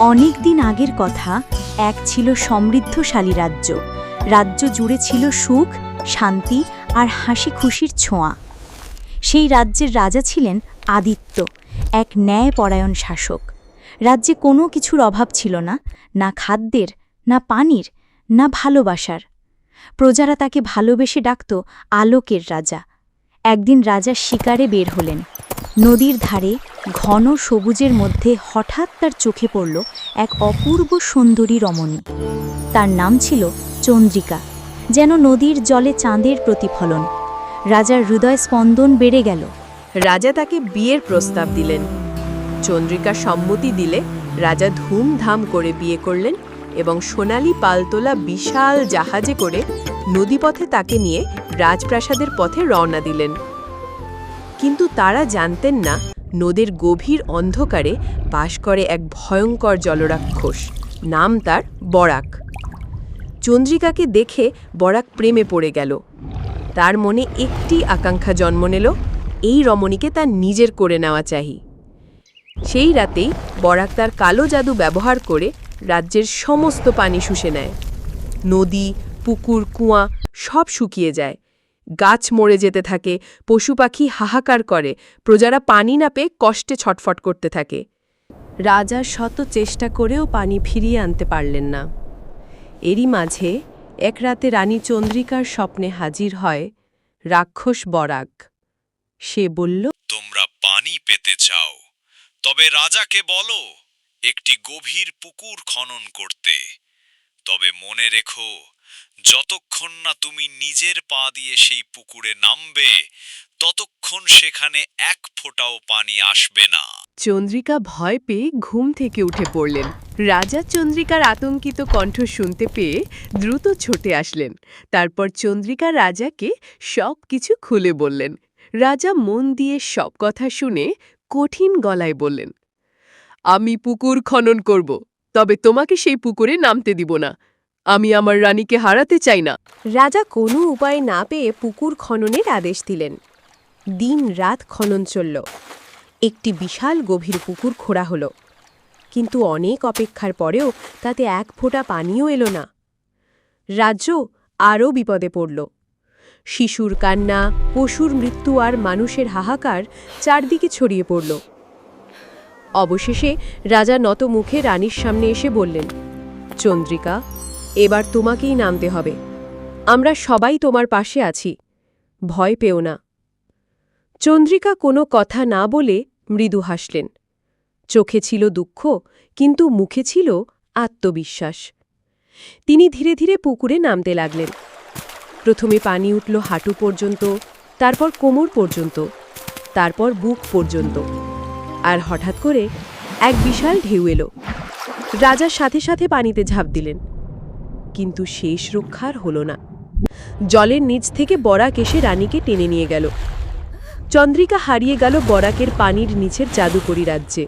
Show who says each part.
Speaker 1: অনেক দিন আগের কথা, এক ছিল সমৃদ্ধশালী রাজ্য। রাজ্য জুড়ে ছিল সুখ, শান্তি আর হাসি খুশির ছোঁয়া। সেই রাজ্যের রাজা ছিলেন আদিত্য, এক ন্যায়পরায়ণ শাসক। রাজ্যে কোনো কিছুর অভাব ছিল না না খাদ্যের, না পানির, না ভালোবাসার। প্রজারা তাকে ভালোবেসে ডাকত আলোকের রাজা। একদিন রাজা শিকারে বের হলেন। নদীর ধারে ঘন সবুজের মধ্যে হঠাৎ তার চোখে পড়ল এক অপূর্ব সুন্দরী রমণী। তার নাম ছিল চন্দ্রিকা, যেন নদীর জলে চাঁদের প্রতিফলন। রাজার হৃদয় স্পন্দন বেড়ে গেল।
Speaker 2: রাজা তাকে বিয়ের প্রস্তাব দিলেন। চন্দ্রিকা সম্মতি দিলে রাজা ধুমধাম করে বিয়ে করলেন এবং সোনালি পালতোলা বিশাল জাহাজে করে নদীপথে তাকে নিয়ে রাজপ্রাসাদের পথে রওনা দিলেন। কিন্তু তারা জানতেন না নদীর গভীর অন্ধকারে বাস করে এক ভয়ঙ্কর জলরাক্ষস। নাম তার বরাক। চন্দ্রিকাকে দেখে বরাক প্রেমে পড়ে গেল। তার মনে একটি আকাঙ্ক্ষা জন্ম নিল, এই রমণীকে তার নিজের করে নেওয়া চাই। সেই রাতেই বরাক তার কালো জাদু ব্যবহার করে রাজ্যের সমস্ত পানি শুষে নেয়। নদী, পুকুর, কুয়া সব শুকিয়ে যায়। গাছ মরে যেতে থাকে, পশু পাখি হাহাকার করে, প্রজারা পানি না পেয়ে কষ্টে ছটফট করতে থাকে। রাজা শত চেষ্টা করেও পানি ফিরিয়ে আনতে পারলেন না। এরই মাঝে এক রাতে রানী চন্দ্রিকার স্বপ্নে হাজির হয় রাক্ষস বরাক। সে বলল,
Speaker 3: তোমরা পানি পেতে চাও, তবে রাজাকে বলো, একটি গভীর পুকুর খনন করতে। তবে মনে রেখো যতক্ষণ না তুমি নিজের পা দিয়ে সেই পুকুরে নামবে, ততক্ষণ সেখানে এক ফোঁটাও পানি আসবে না।
Speaker 2: চন্দ্রিকা ভয় পেয়ে ঘুম থেকে উঠে পড়লেন। রাজা চন্দ্রিকার আতঙ্কিত কণ্ঠ শুনতে পেয়ে দ্রুত ছুটে আসলেন। তারপর চন্দ্রিকা রাজাকে সব কিছু খুলে বললেন। রাজা মন দিয়ে সব কথা শুনে কঠিন গলায় বললেন, আমি পুকুর খনন করব, তবে তোমাকে সেই পুকুরে নামতে দিব না। আমি আমার রানীকে হারাতে চাই না। রাজা কোনো উপায় না পেয়ে পুকুর খননের আদেশ দিলেন। দিন রাত খনন চলল। একটি বিশাল গভীর পুকুর খোঁড়া হলো। কিন্তু অনেক অপেক্ষার পরেও তাতে এক ফোঁটা পানিও এলো না। রাজ্য আরও বিপদে পড়ল। শিশুর কান্না, পশুর মৃত্যু আর মানুষের হাহাকার চারদিকে ছড়িয়ে পড়ল। অবশেষে রাজা নত মুখে রানীর সামনে এসে বললেন, চন্দ্রিকা এবার তোমাকেই নামতে হবে। আমরা সবাই তোমার পাশে আছি। ভয় পেও না। চন্দ্রিকা কোনো কথা না বলে মৃদু হাসলেন। চোখে ছিল দুঃখ, কিন্তু মুখে ছিল আত্মবিশ্বাস। তিনি ধীরে ধীরে পুকুরে নামতে লাগলেন। প্রথমে পানি উঠল হাঁটু পর্যন্ত, তারপর কোমর পর্যন্ত, তারপর বুক পর্যন্ত। আর হঠাৎ করে এক বিশাল ঢেউ এলো। রাজার সাথে সাথে পানিতে ঝাঁপ দিলেন। কিন্তু শেষ রক্ষার হলো না। জলের নিচ থেকে বরাক এসে রানীকে টেনে নিয়ে গেল। চন্দ্রিকা হারিয়ে গেল বরাকের পানির নিচের জাদুকরী রাজ্যে।